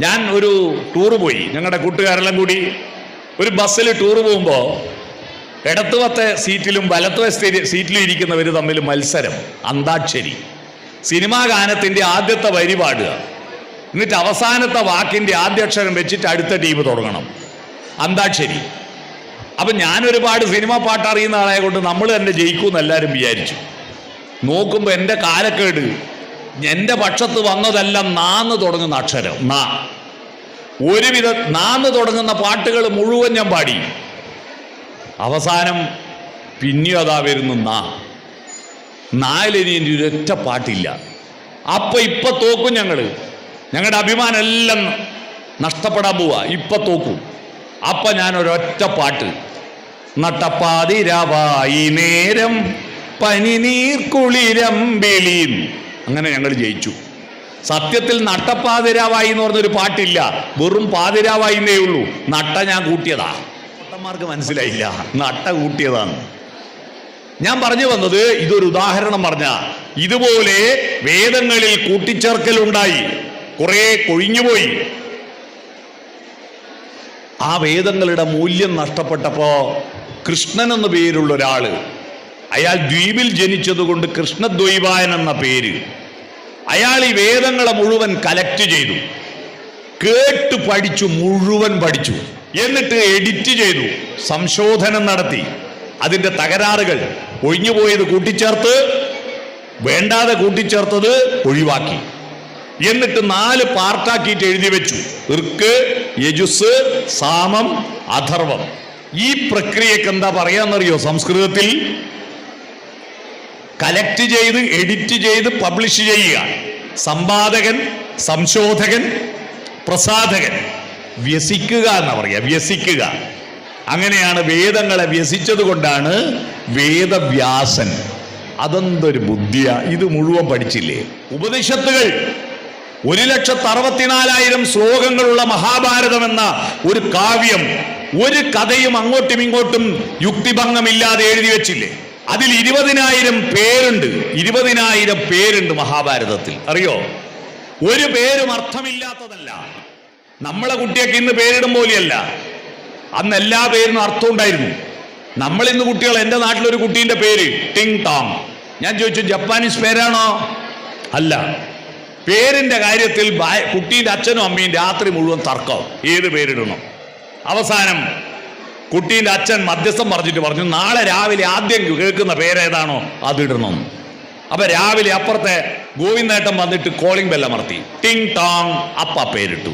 ഞാൻ ഒരു ടൂറ് പോയി. ഞങ്ങളുടെ കൂട്ടുകാരെല്ലാം കൂടി ഒരു ബസ്സിൽ ടൂർ പോകുമ്പോൾ ഇടത്തുവത്തെ സീറ്റിലും വലത്തുവത്തെ സീറ്റിലും ഇരിക്കുന്നവർ തമ്മിൽ മത്സരം. അന്താക്ഷരി. സിനിമാ ഗാനത്തിന്റെ ആദ്യത്തെ വരി പാടുക. എന്നിട്ട് അവസാനത്തെ വാക്കിന്റെ ആദ്യ അക്ഷരം വെച്ചിട്ട് അടുത്ത ടീം തുടങ്ങണം. അന്താക്ഷരി. അപ്പം ഞാൻ ഒരുപാട് സിനിമ പാട്ട് അറിയുന്ന ആളെ കൊണ്ട് നമ്മൾ തന്നെ ജയിക്കുമെന്ന് എല്ലാവരും വിചാരിച്ചു. നോക്കുമ്പോൾ എന്റെ കാലക്കേട് എന്റെ പക്ഷത്ത് വന്നതെല്ലാം നാന്ന് തുടങ്ങുന്ന അക്ഷരം നാ. ഒരുവിധ നാന്ന് തുടങ്ങുന്ന പാട്ടുകൾ മുഴുവൻ ഞാൻ പാടി. അവസാനം പിന്നെയും അതാ വരുന്നു നാ. നാലിനി എന്റെ ഒരൊറ്റ പാട്ടില്ല. അപ്പൊ ഇപ്പൊ തോക്കും ഞങ്ങൾ ഞങ്ങളുടെ അഭിമാനം എല്ലാം നഷ്ടപ്പെടാൻ പോവാ. ഇപ്പൊ തോക്കും. അപ്പൊ ഞാൻ ഒരൊറ്റ പാട്ട്. നട്ടപ്പാതിരവായി നേരം പനിനീർ കുളിരമ്പിളിയും അങ്ങനെ ഞങ്ങൾ ജയിച്ചു. സത്യത്തിൽ നട്ടപ്പാതിരാവായി എന്ന് പറഞ്ഞൊരു പാട്ടില്ല. വെറും പാതിരാവായി എന്നേ ഉള്ളൂ. നട്ട ഞാൻ കൂട്ടിയതാ. നട്ടന്മാർക്ക് മനസ്സിലായില്ല. നട്ട കൂട്ടിയതാണ്. ഞാൻ പറഞ്ഞു വന്നത് ഇതൊരു ഉദാഹരണം പറഞ്ഞ ഇതുപോലെ വേദങ്ങളിൽ കൂട്ടിച്ചേർക്കലുണ്ടായി കുറെ കൊഴിഞ്ഞുപോയി. ആ വേദങ്ങളുടെ മൂല്യം നഷ്ടപ്പെട്ടപ്പോ കൃഷ്ണൻ എന്ന പേരുള്ള ഒരാൾ അയാൾ ദ്വീപിൽ ജനിച്ചതുകൊണ്ട് കൃഷ്ണദ്വൈപായൻ എന്ന പേര്. അയാൾ ഈ വേദങ്ങളെ മുഴുവൻ കലക്ട് ചെയ്തു. കേട്ട് പഠിച്ചു മുഴുവൻ പഠിച്ചു. എന്നിട്ട് എഡിറ്റ് ചെയ്തു സംശോധനം നടത്തി. അതിന്റെ തകരാറുകൾ ഒഴിഞ്ഞുപോയത് കൂട്ടിച്ചേർത്ത് വേണ്ടാതെ കൂട്ടിച്ചേർത്തത് ഒഴിവാക്കി. എന്നിട്ട് നാല് പാർട്ടാക്കിയിട്ട് എഴുതി വെച്ചു. ഇർക്ക് യജുസ് സാമം അഥർവം. ഈ പ്രക്രിയക്ക് എന്താ പറയാന്നറിയോ സംസ്കൃതത്തിൽ? കലക്ട് ചെയ്ത് എഡിറ്റ് ചെയ്ത് പബ്ലിഷ് ചെയ്യുക. സമ്പാദകൻ സംശോധകൻ പ്രസാധകൻ. വ്യസിക്കുക എന്ന് പറയുക വ്യസിക്കുക. അങ്ങനെയാണ് വേദങ്ങളെ വ്യസിച്ചത് കൊണ്ടാണ് വേദവ്യാസൻ. അതെന്തൊരു ബുദ്ധിയ ഇത് മുഴുവൻ പഠിച്ചില്ലേ? ഉപനിഷത്തുകൾ. ഒരു ലക്ഷത്തി അറുപത്തിനാലായിരം ശ്ലോകങ്ങളുള്ള മഹാഭാരതം എന്ന ഒരു കാവ്യം ഒരു കഥയും അങ്ങോട്ടും ഇങ്ങോട്ടും യുക്തിഭംഗമില്ലാതെ എഴുതി വെച്ചില്ലേ? അതിൽ ഇരുപതിനായിരം പേരുണ്ട്. ഇരുപതിനായിരം പേരുണ്ട് മഹാഭാരതത്തിൽ. അറിയോ? ഒരു പേരും അർത്ഥമില്ലാത്തതല്ല. നമ്മളെ കുട്ടിയൊക്കെ ഇന്ന് പേരിടും പോലെയല്ല. അന്ന് എല്ലാ പേരിനും അർത്ഥം ഉണ്ടായിരുന്നു. നമ്മൾ ഇന്ന് കുട്ടികൾ എന്റെ നാട്ടിലൊരു കുട്ടീന്റെ പേര് ടിങ് ടോങ്. ഞാൻ ചോദിച്ചു ജപ്പാനീസ് പേരാണോ? അല്ല. പേരിന്റെ കാര്യത്തിൽ കുട്ടീന്റെ അച്ഛനും അമ്മയും രാത്രി മുഴുവൻ തർക്കം. ഏത് പേരിടണം? അവസാനം കുട്ടീന്റെ അച്ഛൻ മധ്യസ്ഥം പറഞ്ഞിട്ട് പറഞ്ഞു നാളെ രാവിലെ ആദ്യം കേൾക്കുന്ന പേരേതാണോ അതിടണം അപ്പൊ രാവിലെ അപ്പുറത്തെ ഗോവിന്ദേട്ടൻ വന്നിട്ട് കോളിംഗ് ബെല്ലമർത്തി ടിങ് ടോങ് അപ്പ പേരിട്ടു.